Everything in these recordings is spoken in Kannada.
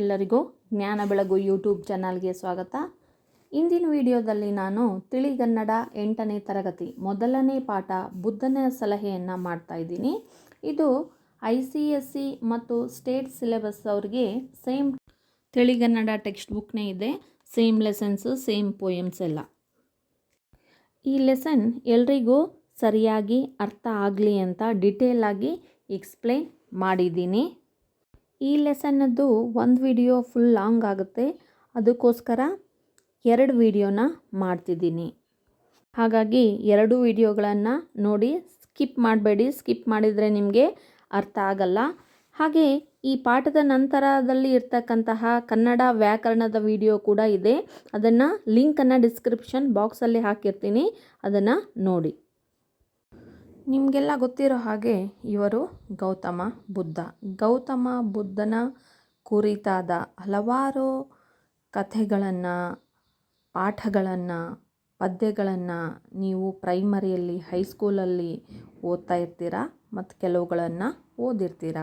ಎಲ್ಲರಿಗೂ ಜ್ಞಾನ ಬೆಳಗು ಯೂಟ್ಯೂಬ್ ಚಾನಲ್ಗೆ ಸ್ವಾಗತ. ಇಂದಿನ ವಿಡಿಯೋದಲ್ಲಿ ನಾನು ತಿಳಿಗನ್ನಡ ಎಂಟನೇ ತರಗತಿ ಮೊದಲನೇ ಪಾಠ ಬುದ್ಧನ ಸಲಹೆಯನ್ನು ಮಾಡ್ತಾ ಇದ್ದೀನಿ. ಇದು ಐ ಸಿ ಎಸ್ ಸಿ ಮತ್ತು ಸ್ಟೇಟ್ ಸಿಲೆಬಸ್ ಅವ್ರಿಗೆ ಸೇಮ್ ತಿಳಿಗನ್ನಡ ಟೆಕ್ಸ್ಟ್ ಬುಕ್ನೇ ಇದೆ. ಸೇಮ್ ಲೆಸನ್ಸು, ಸೇಮ್ ಪೋಯಮ್ಸ್ ಎಲ್ಲ. ಈ ಲೆಸನ್ ಎಲ್ರಿಗೂ ಸರಿಯಾಗಿ ಅರ್ಥ ಆಗಲಿ ಅಂತ ಡಿಟೇಲಾಗಿ ಎಕ್ಸ್ಪ್ಲೈನ್ ಮಾಡಿದ್ದೀನಿ. ಈ ಲೆಸನ್ನದ್ದು ಒಂದು ವಿಡಿಯೋ ಫುಲ್ ಲಾಂಗ್ ಆಗುತ್ತೆ. ಅದಕ್ಕೋಸ್ಕರ ಎರಡು ವಿಡಿಯೋನ ಮಾಡ್ತಿದ್ದೀನಿ. ಹಾಗಾಗಿ ಎರಡು ವಿಡಿಯೋಗಳನ್ನು ನೋಡಿ ಸ್ಕಿಪ್ ಮಾಡಬೇಡಿ. ಸ್ಕಿಪ್ ಮಾಡಿದರೆ ನಿಮಗೆ ಅರ್ಥ ಆಗಲ್ಲ. ಹಾಗೆ ಈ ಪಾಠದ ನಂತರದಲ್ಲಿ ಇರ್ತಕ್ಕಂತಹ ಕನ್ನಡ ವ್ಯಾಕರಣದ ವಿಡಿಯೋ ಕೂಡ ಇದೆ. ಅದನ್ನು ಲಿಂಕನ್ನು ಡಿಸ್ಕ್ರಿಪ್ಷನ್ ಬಾಕ್ಸಲ್ಲಿ ಹಾಕಿರ್ತೀನಿ. ಅದನ್ನು ನೋಡಿ. ನಿಮಗೆಲ್ಲ ಗೊತ್ತಿರೋ ಹಾಗೆ ಇವರು ಗೌತಮ ಬುದ್ಧ. ಗೌತಮ ಬುದ್ಧನ ಕುರಿತಾದ ಹಲವಾರು ಕಥೆಗಳನ್ನು, ಪಾಠಗಳನ್ನು, ಪದ್ಯಗಳನ್ನು ನೀವು ಪ್ರೈಮರಿಯಲ್ಲಿ, ಹೈಸ್ಕೂಲಲ್ಲಿ ಓದ್ತಾ ಇರ್ತೀರ ಮತ್ತು ಕೆಲವುಗಳನ್ನು ಓದಿರ್ತೀರ.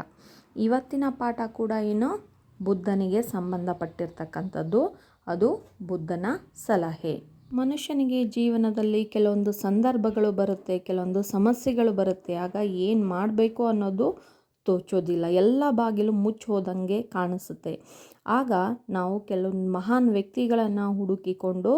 ಇವತ್ತಿನ ಪಾಠ ಕೂಡ ಏನು? ಬುದ್ಧನಿಗೆ ಸಂಬಂಧಪಟ್ಟಿರ್ತಕ್ಕಂಥದ್ದು. ಅದು ಬುದ್ಧನ ಸಲಹೆ. ಮನುಷ್ಯನಿಗೆ ಜೀವನದಲ್ಲಿ ಕೆಲವೊಂದು ಸಂದರ್ಭಗಳು ಬರುತ್ತೆ, ಕೆಲವೊಂದು ಸಮಸ್ಯೆಗಳು ಬರುತ್ತೆ. ಆಗ ಏನು ಮಾಡಬೇಕು ಅನ್ನೋದು ತೋಚೋದಿಲ್ಲ. ಎಲ್ಲ ಬಾಗಿಲು ಮುಚ್ಚಿ ಹೋದಂಗೆ ಕಾಣಿಸುತ್ತೆ. ಆಗ ನಾವು ಕೆಲವೊಂದು ಮಹಾನ್ ವ್ಯಕ್ತಿಗಳನ್ನು ಹುಡುಕಿಕೊಂಡು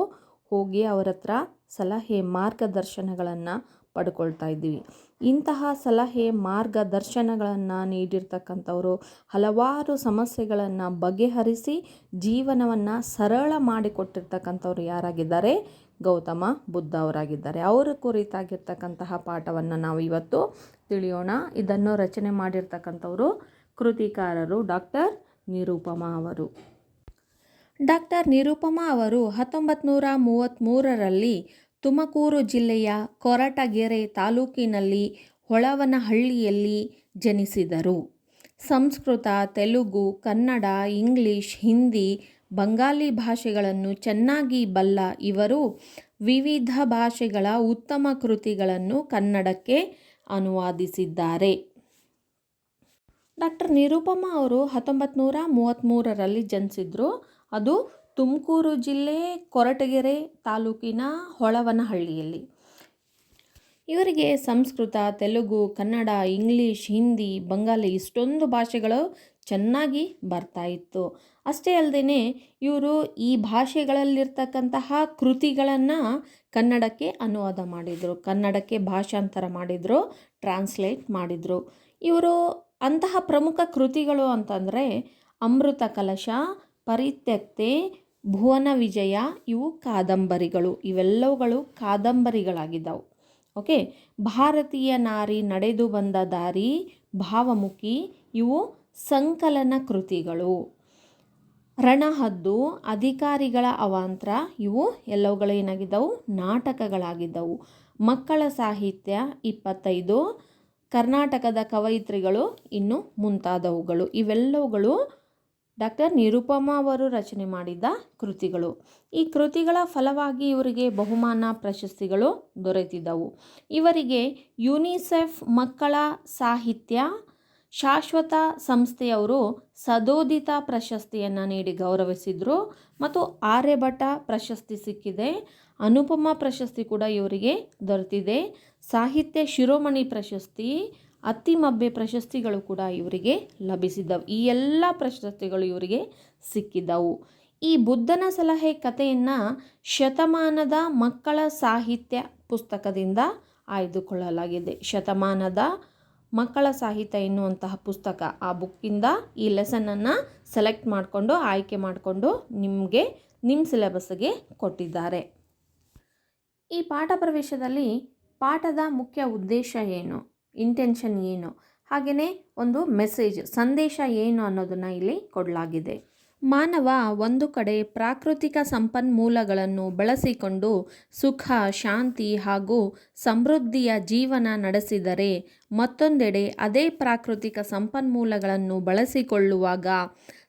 ಹೋಗಿ ಅವರ ಹತ್ರ ಸಲಹೆ, ಮಾರ್ಗದರ್ಶನಗಳನ್ನು ಪಡ್ಕೊಳ್ತಾ ಇದ್ದೀವಿ. ಇಂತಹ ಸಲಹೆ, ಮಾರ್ಗದರ್ಶನಗಳನ್ನು ನೀಡಿರ್ತಕ್ಕಂಥವರು ಹಲವಾರು ಸಮಸ್ಯೆಗಳನ್ನು ಬಗೆಹರಿಸಿ ಜೀವನವನ್ನು ಸರಳ ಮಾಡಿಕೊಟ್ಟಿರ್ತಕ್ಕಂಥವ್ರು ಯಾರಾಗಿದ್ದಾರೆ? ಗೌತಮ ಬುದ್ಧ ಅವರಾಗಿದ್ದಾರೆ. ಅವರ ಕುರಿತಾಗಿರ್ತಕ್ಕಂತಹ ಪಾಠವನ್ನು ನಾವು ಇವತ್ತು ತಿಳಿಯೋಣ. ಇದನ್ನು ರಚನೆ ಮಾಡಿರ್ತಕ್ಕಂಥವರು ಕೃತಿಕಾರರು ಡಾಕ್ಟರ್ ನಿರೂಪಮ ಅವರು. ಡಾಕ್ಟರ್ ನಿರೂಪಮಾ ಅವರು ಹತ್ತೊಂಬತ್ತು ನೂರ ಮೂವತ್ತ್ಮೂರರಲ್ಲಿ ತುಮಕೂರು ಜಿಲ್ಲೆಯ ಕೊರಟಗೆರೆ ತಾಲೂಕಿನಲ್ಲಿ ಹೊಳವನಹಳ್ಳಿಯಲ್ಲಿ ಜನಿಸಿದರು. ಸಂಸ್ಕೃತ, ತೆಲುಗು, ಕನ್ನಡ, ಇಂಗ್ಲಿಷ್, ಹಿಂದಿ ಬಂಗಾಲಿ ಭಾಷೆಗಳನ್ನು ಚೆನ್ನಾಗಿ ಬಲ್ಲ ಇವರು ವಿವಿಧ ಭಾಷೆಗಳ ಉತ್ತಮ ಕೃತಿಗಳನ್ನು ಕನ್ನಡಕ್ಕೆ ಅನುವಾದಿಸಿದ್ದಾರೆ. ಡಾಕ್ಟರ್ ನಿರೂಪಮಾ ಅವರು ಹತ್ತೊಂಬತ್ತು ನೂರ ಮೂವತ್ತ್ಮೂರರಲ್ಲಿ ಜನಿಸಿದ್ರು. ಅದು ತುಮಕೂರು ಜಿಲ್ಲೆ ಕೊರಟಗೆರೆ ತಾಲೂಕಿನ ಹೊಳವನಹಳ್ಳಿಯಲ್ಲಿ. ಇವರಿಗೆ ಸಂಸ್ಕೃತ, ತೆಲುಗು, ಕನ್ನಡ, ಇಂಗ್ಲೀಷ್, ಹಿಂದಿ ಬಂಗಾಲಿ ಇಷ್ಟೊಂದು ಭಾಷೆಗಳು ಚೆನ್ನಾಗಿ ಬರ್ತಾ ಇತ್ತು. ಅಷ್ಟೇ ಅಲ್ಲದೆ ಇವರು ಈ ಭಾಷೆಗಳಲ್ಲಿರ್ತಕ್ಕಂತಹ ಕೃತಿಗಳನ್ನು ಕನ್ನಡಕ್ಕೆ ಅನುವಾದ ಮಾಡಿದರು. ಕನ್ನಡಕ್ಕೆ ಭಾಷಾಂತರ ಮಾಡಿದರು, ಟ್ರಾನ್ಸ್ಲೇಟ್ ಮಾಡಿದರು. ಇವರು ಅಂತಹ ಪ್ರಮುಖ ಕೃತಿಗಳು ಅಂತಂದರೆ ಅಮೃತ ಕಲಶ, ಪರಿತ್ಯಕ್ತೆ ಭುವನ ವಿಜಯ, ಇವು ಕಾದಂಬರಿಗಳು. ಇವೆಲ್ಲವುಗಳು ಕಾದಂಬರಿಗಳಾಗಿದ್ದವು. ಓಕೆ? ಭಾರತೀಯ ನಾರಿ ನಡೆದು ಬಂದ ದಾರಿ, ಭಾವಮುಖಿ, ಇವು ಸಂಕಲನ ಕೃತಿಗಳು. ರಣಹದ್ದು, ಅಧಿಕಾರಿಗಳ ಅವಾಂತರ, ಇವು ಎಲ್ಲವುಗಳು ಏನಾಗಿದ್ದವು? ನಾಟಕಗಳಾಗಿದ್ದವು. ಮಕ್ಕಳ ಸಾಹಿತ್ಯ ಇಪ್ಪತ್ತೈದು, ಕರ್ನಾಟಕದ ಕವಯಿತ್ರಿಗಳು ಇನ್ನು ಮುಂತಾದವುಗಳು. ಇವೆಲ್ಲವುಗಳು ಡಾಕ್ಟರ್ ನಿರುಪಮಾ ಅವರು ರಚನೆ ಮಾಡಿದ ಕೃತಿಗಳು. ಈ ಕೃತಿಗಳ ಫಲವಾಗಿ ಇವರಿಗೆ ಬಹುಮಾನ ಪ್ರಶಸ್ತಿಗಳು ದೊರೆತಿದ್ದವು. ಇವರಿಗೆ ಯುನಿಸೆಫ್ ಮಕ್ಕಳ ಸಾಹಿತ್ಯ ಶಾಶ್ವತ ಸಂಸ್ಥೆಯವರು ಸದೋದಿತ ಪ್ರಶಸ್ತಿಯನ್ನು ನೀಡಿ ಗೌರವಿಸಿದರು ಮತ್ತು ಆರ್ಯಭಟ ಪ್ರಶಸ್ತಿ ಸಿಕ್ಕಿದೆ. ಅನುಪಮ ಪ್ರಶಸ್ತಿ ಕೂಡ ಇವರಿಗೆ ದೊರೆತಿದೆ. ಸಾಹಿತ್ಯ ಶಿರೋಮಣಿ ಪ್ರಶಸ್ತಿ ಅತ್ತಿಮಬ್ಬೆ ಪ್ರಶಸ್ತಿಗಳು ಕೂಡ ಇವರಿಗೆ ಲಭಿಸಿದ್ದವು. ಈ ಎಲ್ಲ ಪ್ರಶಸ್ತಿಗಳು ಇವರಿಗೆ ಸಿಕ್ಕಿದ್ದವು. ಈ ಬುದ್ಧನ ಸಲಹೆ ಕಥೆಯನ್ನು ಶತಮಾನದ ಮಕ್ಕಳ ಸಾಹಿತ್ಯ ಪುಸ್ತಕದಿಂದ ಆಯ್ದುಕೊಳ್ಳಲಾಗಿದೆ. ಶತಮಾನದ ಮಕ್ಕಳ ಸಾಹಿತ್ಯ ಎನ್ನುವಂತಹ ಪುಸ್ತಕ. ಆ ಬುಕ್ಕಿಂದ ಈ ಲೆಸನನ್ನು ಸೆಲೆಕ್ಟ್ ಮಾಡಿಕೊಂಡು, ಆಯ್ಕೆ ಮಾಡಿಕೊಂಡು ನಿಮಗೆ ನಿಮ್ಮ ಸಿಲೆಬಸ್ಗೆ ಕೊಟ್ಟಿದ್ದಾರೆ. ಈ ಪಾಠ ಪ್ರವೇಶದಲ್ಲಿ ಪಾಠದ ಮುಖ್ಯ ಉದ್ದೇಶ ಏನು? ಇಂಟೆನ್ಷನ್ ಏನು? ಹಾಗೆಯೇ ಒಂದು ಮೆಸೇಜ್ ಸಂದೇಶ ಏನು ಅನ್ನೋದನ್ನು ಇಲ್ಲಿ ಕೊಡಲಾಗಿದೆ. ಮಾನವ ಒಂದು ಕಡೆ ಪ್ರಾಕೃತಿಕ ಸಂಪನ್ಮೂಲಗಳನ್ನು ಬಳಸಿಕೊಂಡು ಸುಖ, ಶಾಂತಿ ಹಾಗೂ ಸಮೃದ್ಧಿಯ ಜೀವನ ನಡೆಸಿದರೆ ಮತ್ತೊಂದೆಡೆ ಅದೇ ಪ್ರಾಕೃತಿಕ ಸಂಪನ್ಮೂಲಗಳನ್ನು ಬಳಸಿಕೊಳ್ಳುವಾಗ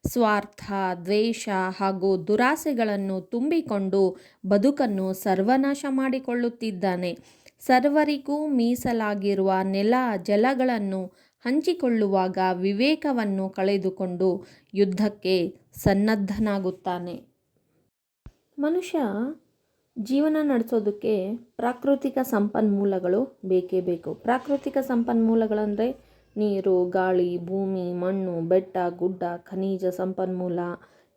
ಸ್ವಾರ್ಥ, ದ್ವೇಷ ಹಾಗೂ ದುರಾಸೆಗಳನ್ನು ತುಂಬಿಕೊಂಡು ಬದುಕನ್ನು ಸರ್ವನಾಶ ಮಾಡಿಕೊಳ್ಳುತ್ತಿದ್ದಾನೆ. ಸರ್ವರಿಗೂ ಮೀಸಲಾಗಿರುವ ನೆಲ ಜಲಗಳನ್ನು ಹಂಚಿಕೊಳ್ಳುವಾಗ ವಿವೇಕವನ್ನು ಕಳೆದುಕೊಂಡು ಯುದ್ಧಕ್ಕೆ ಸನ್ನದ್ಧನಾಗುತ್ತಾನೆ. ಮನುಷ್ಯ ಜೀವನ ನಡೆಸೋದಕ್ಕೆ ಪ್ರಾಕೃತಿಕ ಸಂಪನ್ಮೂಲಗಳು ಬೇಕೇ ಬೇಕು. ಪ್ರಾಕೃತಿಕ ಸಂಪನ್ಮೂಲಗಳಂದರೆ ನೀರು, ಗಾಳಿ, ಭೂಮಿ, ಮಣ್ಣು, ಬೆಟ್ಟ, ಗುಡ್ಡ, ಖನಿಜ ಸಂಪನ್ಮೂಲ.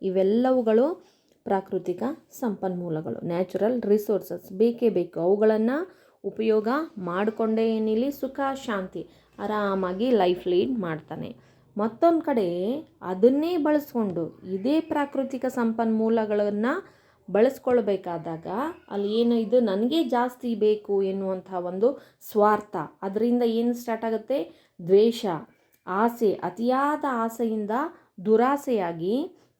ಇವೆಲ್ಲವುಗಳು ಪ್ರಾಕೃತಿಕ ಸಂಪನ್ಮೂಲಗಳು. ನ್ಯಾಚುರಲ್ ರಿಸೋರ್ಸಸ್ ಬೇಕೇ ಬೇಕು. ಅವುಗಳನ್ನು ಉಪಯೋಗ ಮಾಡಿಕೊಂಡೇ ಏನಿಲ್ಲಿ ಸುಖ, ಶಾಂತಿ. ಆರಾಮಾಗಿ ಲೈಫ್ ಲೀಡ್ ಮಾಡ್ತಾನೆ. ಮತ್ತೊಂದು ಕಡೆ ಅದನ್ನೇ ಬಳಸ್ಕೊಂಡು ಇದೇ ಪ್ರಾಕೃತಿಕ ಸಂಪನ್ಮೂಲಗಳನ್ನು ಬಳಸ್ಕೊಳ್ಬೇಕಾದಾಗ ಅಲ್ಲಿ ಏನು ಇದು ನನಗೆ ಜಾಸ್ತಿ ಬೇಕು ಎನ್ನುವಂಥ ಒಂದು ಸ್ವಾರ್ಥ. ಅದರಿಂದ ಏನು ಸ್ಟಾರ್ಟ್ ಆಗುತ್ತೆ? ದ್ವೇಷ, ಆಸೆ, ಅತಿಯಾದ ಆಸೆಯಿಂದ ದುರಾಸೆಯಾಗಿ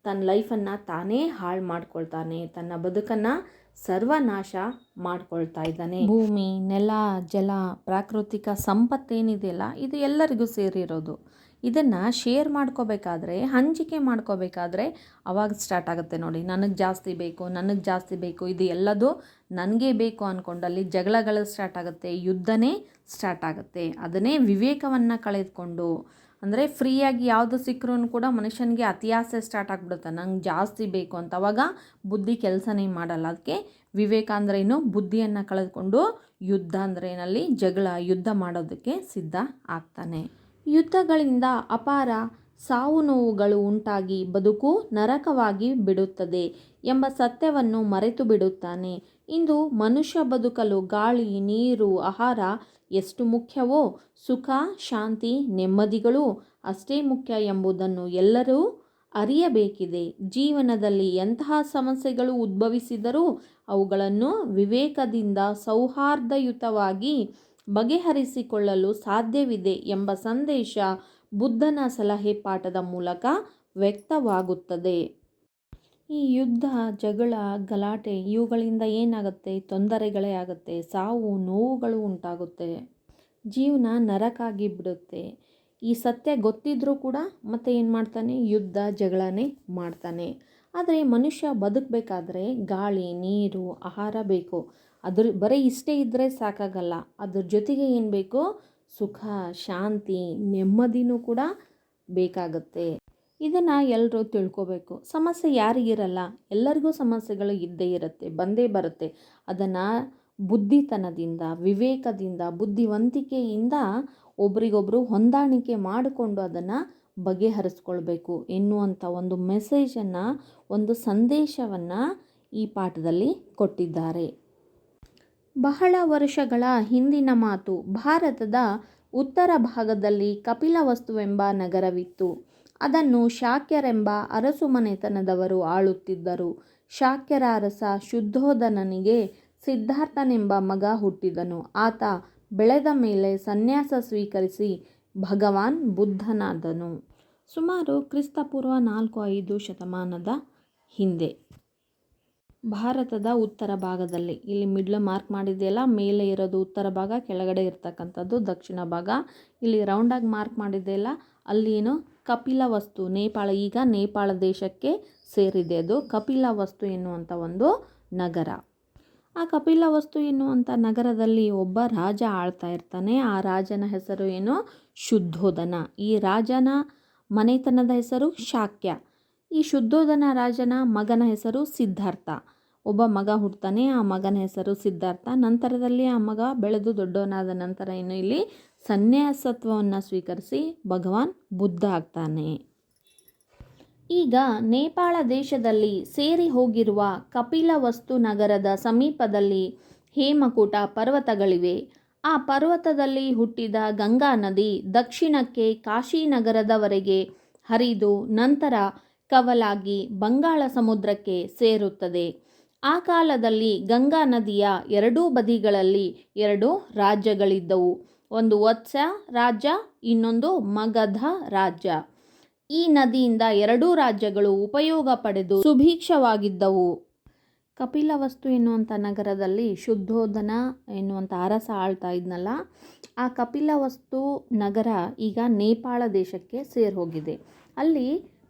ತನ್ನ ಲೈಫನ್ನು ತಾನೇ ಹಾಳು ಮಾಡ್ಕೊಳ್ತಾನೆ. ತನ್ನ ಬದುಕನ್ನು ಸರ್ವನಾಶ ಮಾಡ್ಕೊಳ್ತಾ ಇದ್ದಾನೆ. ಭೂಮಿ, ನೆಲ, ಜಲ, ಪ್ರಾಕೃತಿಕ ಸಂಪತ್ತೇನಿದೆಯಲ್ಲ ಇದು ಎಲ್ಲರಿಗೂ ಸೇರಿರೋದು. ಇದನ್ನು ಶೇರ್ ಮಾಡ್ಕೋಬೇಕಾದ್ರೆ, ಹಂಚಿಕೆ ಮಾಡ್ಕೋಬೇಕಾದ್ರೆ ಅವಾಗ ಸ್ಟಾರ್ಟ್ ಆಗುತ್ತೆ ನೋಡಿ. ನನಗೆ ಜಾಸ್ತಿ ಬೇಕು, ನನಗೆ ಜಾಸ್ತಿ ಬೇಕು, ಇದು ಎಲ್ಲದು ನನಗೆ ಬೇಕು ಅಂದ್ಕೊಂಡಲ್ಲಿ ಜಗಳಗಳು ಸ್ಟಾರ್ಟ್ ಆಗುತ್ತೆ, ಯುದ್ಧನೇ ಸ್ಟಾರ್ಟ್ ಆಗುತ್ತೆ. ಅದನ್ನೇ ವಿವೇಕವನ್ನು ಕಳೆದುಕೊಂಡು ಅಂದರೆ ಫ್ರೀಯಾಗಿ ಯಾವುದು ಸಿಕ್ಕರೂ ಕೂಡ ಮನುಷ್ಯನಿಗೆ ಅತಿಯಾಸೆ ಸ್ಟಾರ್ಟ್ ಆಗಿಬಿಡುತ್ತೆ. ನಂಗೆ ಜಾಸ್ತಿ ಬೇಕು ಅಂತ ಅವಾಗ ಬುದ್ಧಿ ಕೆಲಸನೇ ಮಾಡಲ್ಲ. ಅದಕ್ಕೆ ವಿವೇಕ ಅಂದರೆ ಏನು ಬುದ್ಧಿಯನ್ನು ಕಳೆದುಕೊಂಡು ಯುದ್ಧ ಅಂದರೆ ಏನಲ್ಲಿ ಜಗಳ, ಯುದ್ಧ ಮಾಡೋದಕ್ಕೆ ಸಿದ್ಧ ಆಗ್ತಾನೆ. ಯುದ್ಧಗಳಿಂದ ಅಪಾರ ಸಾವು ನೋವುಗಳು ಉಂಟಾಗಿ ಬದುಕು ನರಕವಾಗಿ ಬಿಡುತ್ತದೆ ಎಂಬ ಸತ್ಯವನ್ನು ಮರೆತು ಬಿಡುತ್ತಾನೆ ಇಂದು ಮನುಷ್ಯ ಬದುಕಲು ಗಾಳಿ, ನೀರು, ಆಹಾರ ಎಷ್ಟು ಮುಖ್ಯವೋ ಸುಖ, ಶಾಂತಿ, ನೆಮ್ಮದಿಗಳು ಅಷ್ಟೇ ಮುಖ್ಯ ಎಂಬುದನ್ನು ಎಲ್ಲರೂ ಅರಿಯಬೇಕಿದೆ. ಜೀವನದಲ್ಲಿ ಎಂತಹ ಸಮಸ್ಯೆಗಳು ಉದ್ಭವಿಸಿದರೂ ಅವುಗಳನ್ನು ವಿವೇಕದಿಂದ ಸೌಹಾರ್ದಯುತವಾಗಿ ಬಗೆಹರಿಸಿಕೊಳ್ಳಲು ಸಾಧ್ಯವಿದೆ ಎಂಬ ಸಂದೇಶ ಬುದ್ಧನ ಸಲಹೆ ಪಾಠದ ಮೂಲಕ ವ್ಯಕ್ತವಾಗುತ್ತದೆ. ಈ ಯುದ್ಧ, ಜಗಳ, ಗಲಾಟೆ ಇವುಗಳಿಂದ ಏನಾಗುತ್ತೆ? ತೊಂದರೆಗಳೇ ಆಗುತ್ತೆ. ಸಾವು, ನೋವುಗಳು ಉಂಟಾಗುತ್ತೆ. ಜೀವನ ನರಕಾಗಿ ಬಿಡುತ್ತೆ. ಈ ಸತ್ಯ ಗೊತ್ತಿದ್ರೂ ಕೂಡ ಮತ್ತೆ ಏನು ಮಾಡ್ತಾನೆ? ಯುದ್ಧ, ಜಗಳನೇ ಮಾಡ್ತಾನೆ. ಆದರೆ ಮನುಷ್ಯ ಬದುಕಬೇಕಾದ್ರೆ ಗಾಳಿ, ನೀರು, ಆಹಾರ ಬೇಕು. ಅದ್ರ ಬರೀ ಇಷ್ಟೇ ಇದ್ದರೆ ಸಾಕಾಗಲ್ಲ. ಅದ್ರ ಜೊತೆಗೆ ಏನು ಬೇಕು? ಸುಖ, ಶಾಂತಿ, ನೆಮ್ಮದಿನೂ ಕೂಡ ಬೇಕಾಗುತ್ತೆ. ಇದನ್ನು ಎಲ್ಲರೂ ತಿಳ್ಕೋಬೇಕು. ಸಮಸ್ಯೆ ಯಾರಿಗಿರಲ್ಲ ಎಲ್ಲರಿಗೂ ಸಮಸ್ಯೆಗಳು ಇದ್ದೇ ಇರುತ್ತೆ, ಬಂದೇ ಬರುತ್ತೆ. ಅದನ್ನು ಬುದ್ಧಿತನದಿಂದ, ವಿವೇಕದಿಂದ, ಬುದ್ಧಿವಂತಿಕೆಯಿಂದ ಒಬ್ರಿಗೊಬ್ಬರು ಹೊಂದಾಣಿಕೆ ಮಾಡಿಕೊಂಡು ಅದನ್ನು ಬಗೆಹರಿಸ್ಕೊಳ್ಬೇಕು ಎನ್ನುವಂಥ ಒಂದು ಮೆಸೇಜನ್ನು ಒಂದು ಸಂದೇಶವನ್ನು ಈ ಪಾಠದಲ್ಲಿ ಕೊಟ್ಟಿದ್ದಾರೆ. ಬಹಳ ವರ್ಷಗಳ ಹಿಂದಿನ ಮಾತು ಭಾರತದ ಉತ್ತರ ಭಾಗದಲ್ಲಿ ಕಪಿಲವಸ್ತುವೆಂಬ ನಗರವಿತ್ತು. ಅದನ್ನು ಶಾಕ್ಯರೆಂಬ ಅರಸು ಮನೆತನದವರು ಆಳುತ್ತಿದ್ದರು. ಶಾಕ್ಯರ ಅರಸ ಶುದ್ಧೋಧನನಿಗೆ ಸಿದ್ಧಾರ್ಥನೆಂಬ ಮಗ ಹುಟ್ಟಿದನು. ಆತ ಬೆಳೆದ ಮೇಲೆ ಸನ್ಯಾಸ ಸ್ವೀಕರಿಸಿ ಭಗವಾನ್ ಬುದ್ಧನಾದನು. ಸುಮಾರು ಕ್ರಿಸ್ತಪೂರ್ವ ನಾಲ್ಕು ಐದು ಶತಮಾನದ ಹಿಂದೆ ಭಾರತದ ಉತ್ತರ ಭಾಗದಲ್ಲಿ. ಇಲ್ಲಿ ಮಿಡ್ಲ್ ಮಾರ್ಕ್ ಮಾಡಿದೆಯಲ್ಲ, ಮೇಲೆ ಇರೋದು ಉತ್ತರ ಭಾಗ, ಕೆಳಗಡೆ ಇರ್ತಕ್ಕಂಥದ್ದು ದಕ್ಷಿಣ ಭಾಗ. ಇಲ್ಲಿ ರೌಂಡಾಗಿ ಮಾರ್ಕ್ ಮಾಡಿದೆಯಲ್ಲ, ಅಲ್ಲಿ ಏನು? ಕಪಿಲ ವಸ್ತು, ನೇಪಾಳ. ಈಗ ನೇಪಾಳ ದೇಶಕ್ಕೆ ಸೇರಿದೆ ಅದು. ಕಪಿಲ ವಸ್ತು ಎನ್ನುವಂಥ ಒಂದು ನಗರ. ಆ ಕಪಿಲ ವಸ್ತು ಎನ್ನುವಂಥ ನಗರದಲ್ಲಿ ಒಬ್ಬ ರಾಜ ಆಳ್ತಾ ಇರ್ತಾನೆ. ಆ ರಾಜನ ಹೆಸರು ಏನು? ಶುದ್ಧೋಧನ ಈ ರಾಜನ ಮನೆತನದ ಹೆಸರು ಶಾಕ್ಯ. ಈ ಶುದ್ಧೋಧನ ರಾಜನ ಮಗನ ಹೆಸರು ಸಿದ್ಧಾರ್ಥ. ಒಬ್ಬ ಮಗ ಹುಡ್ತಾನೆ ಆ ಮಗನ ಹೆಸರು ಸಿದ್ಧಾರ್ಥ. ನಂತರದಲ್ಲಿ ಆ ಮಗ ಬೆಳೆದು ದೊಡ್ಡವನಾದ ನಂತರ ಇನ್ನು ಇಲ್ಲಿ ಸನ್ಯಾಸತ್ವವನ್ನು ಸ್ವೀಕರಿಸಿ ಭಗವಾನ್ ಬುದ್ಧ ಆಗ್ತಾನೆ. ಈಗ ನೇಪಾಳ ದೇಶದಲ್ಲಿ ಸೇರಿ ಹೋಗಿರುವ ಕಪಿಲವಸ್ತು ನಗರದ ಸಮೀಪದಲ್ಲಿ ಹೇಮಕೂಟ ಪರ್ವತಗಳಿವೆ. ಆ ಪರ್ವತದಲ್ಲಿ ಹುಟ್ಟಿದ ಗಂಗಾ ನದಿ ದಕ್ಷಿಣಕ್ಕೆ ಕಾಶಿ ನಗರದವರೆಗೆ ಹರಿದು ನಂತರ ಕವಲಾಗಿ ಬಂಗಾಳ ಸಮುದ್ರಕ್ಕೆ ಸೇರುತ್ತದೆ. ಆ ಕಾಲದಲ್ಲಿ ಗಂಗಾ ನದಿಯ ಎರಡೂ ಬದಿಗಳಲ್ಲಿ ಎರಡು ರಾಜ್ಯಗಳಿದ್ದವು. ಒಂದು ವತ್ಸ ರಾಜ್ಯ, ಇನ್ನೊಂದು ಮಗಧ ರಾಜ್ಯ. ಈ ನದಿಯಿಂದ ಎರಡೂ ರಾಜ್ಯಗಳು ಉಪಯೋಗ ಪಡೆದು ಸುಭೀಕ್ಷವಾಗಿದ್ದವು. ಕಪಿಲವಸ್ತು ಎನ್ನುವಂಥ ನಗರದಲ್ಲಿ ಶುದ್ಧೋಧನ ಎನ್ನುವಂಥ ಅರಸ ಆಳ್ತಾ ಇದ್ನಲ್ಲ, ಆ ಕಪಿಲವಸ್ತು ನಗರ ಈಗ ನೇಪಾಳ ದೇಶಕ್ಕೆ ಸೇರಿ ಹೋಗಿದೆ ಅಲ್ಲಿ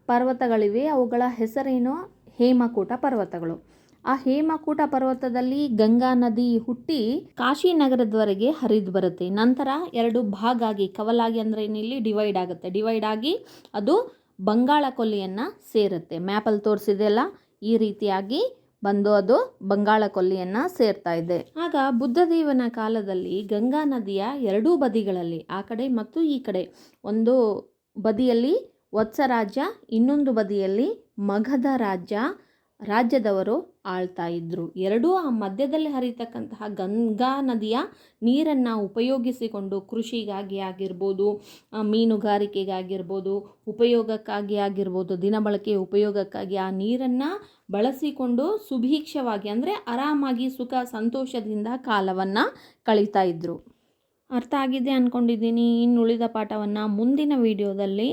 ಪರ್ವತಗಳಿವೆ, ಅವುಗಳ ಹೆಸರೇನು? ಹೇಮಕೂಟ ಪರ್ವತಗಳು. ಆ ಹೇಮಕೂಟ ಪರ್ವತದಲ್ಲಿ ಗಂಗಾ ನದಿ ಹುಟ್ಟಿ ಕಾಶಿ ನಗರದವರೆಗೆ ಹರಿದು ಬರುತ್ತೆ. ನಂತರ ಎರಡು ಭಾಗ ಆಗಿ ಕವಲಾಗಿ ಅಂದರೆ ಇಲ್ಲಿ ಡಿವೈಡ್ ಆಗುತ್ತೆ. ಡಿವೈಡ್ ಆಗಿ ಅದು ಬಂಗಾಳ ಕೊಲ್ಲಿಯನ್ನು ಸೇರುತ್ತೆ. ಮ್ಯಾಪಲ್ಲಿ ತೋರಿಸಿದೆಯಲ್ಲ ಈ ರೀತಿಯಾಗಿ ಬಂದು ಅದು ಬಂಗಾಳ ಕೊಲ್ಲಿಯನ್ನು ಸೇರ್ತಾ ಇದೆ. ಆಗ ಬುದ್ಧದೇವನ ಕಾಲದಲ್ಲಿ ಗಂಗಾ ನದಿಯ ಎರಡೂ ಬದಿಗಳಲ್ಲಿ, ಆ ಕಡೆ ಮತ್ತು ಈ ಕಡೆ, ಒಂದು ಬದಿಯಲ್ಲಿ ವತ್ಸ ರಾಜ್ಯ, ಇನ್ನೊಂದು ಬದಿಯಲ್ಲಿ ಮಗಧ ರಾಜ್ಯ, ರಾಜ್ಯದವರು ಆಳ್ತಾ ಇದ್ದರು ಎರಡೂ ಆ ಮಧ್ಯದಲ್ಲಿ ಹರಿತಕ್ಕಂತಹ ಗಂಗಾ ನದಿಯ ನೀರನ್ನು ಉಪಯೋಗಿಸಿಕೊಂಡು ಕೃಷಿಗಾಗಿ ಆಗಿರ್ಬೋದು ಮೀನುಗಾರಿಕೆಗಾಗಿರ್ಬೋದು, ಉಪಯೋಗಕ್ಕಾಗಿ ಆಗಿರ್ಬೋದು ದಿನಬಳಕೆ ಉಪಯೋಗಕ್ಕಾಗಿ ಆ ನೀರನ್ನು ಬಳಸಿಕೊಂಡು ಸುಭೀಕ್ಷವಾಗಿ ಅಂದರೆ ಆರಾಮಾಗಿ ಸುಖ ಸಂತೋಷದಿಂದ ಕಾಲವನ್ನು ಕಳೀತಾ ಇದ್ದರು ಅರ್ಥ ಆಗಿದೆ ಅಂದ್ಕೊಂಡಿದ್ದೀನಿ ಇನ್ನು ಉಳಿದ ಪಾಠವನ್ನು ಮುಂದಿನ ವಿಡಿಯೋದಲ್ಲಿ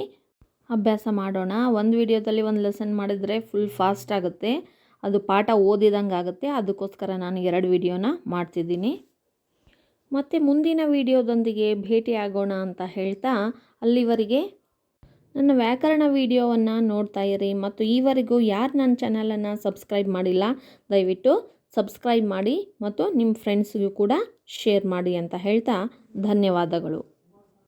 ಅಭ್ಯಾಸ ಮಾಡೋಣ. ಒಂದು ವಿಡಿಯೋದಲ್ಲಿ ಒಂದು ಲೆಸನ್ ಮಾಡಿದರೆ ಫುಲ್ ಫಾಸ್ಟ್ ಆಗುತ್ತೆ. ಅದು ಪಾಠ ಓದಿದಂಗೆ ಆಗುತ್ತೆ. ಅದಕ್ಕೋಸ್ಕರ ನಾನು ಎರಡು ವಿಡಿಯೋನ ಮಾಡ್ತಿದ್ದೀನಿ. ಮತ್ತು ಮುಂದಿನ ವಿಡಿಯೋದೊಂದಿಗೆ ಭೇಟಿಯಾಗೋಣ ಅಂತ ಹೇಳ್ತಾ ಅಲ್ಲಿವರೆಗೆ ನನ್ನ ವ್ಯಾಕರಣ ವಿಡಿಯೋವನ್ನು ನೋಡ್ತಾ ಇರಿ. ಮತ್ತು ಈವರೆಗೂ ಯಾರು ನನ್ನ ಚಾನಲನ್ನು ಸಬ್ಸ್ಕ್ರೈಬ್ ಮಾಡಿಲ್ಲ, ದಯವಿಟ್ಟು ಸಬ್ಸ್ಕ್ರೈಬ್ ಮಾಡಿ ಮತ್ತು ನಿಮ್ಮ ಫ್ರೆಂಡ್ಸ್ಗೂ ಕೂಡ ಶೇರ್ ಮಾಡಿ ಅಂತ ಹೇಳ್ತಾ ಧನ್ಯವಾದಗಳು.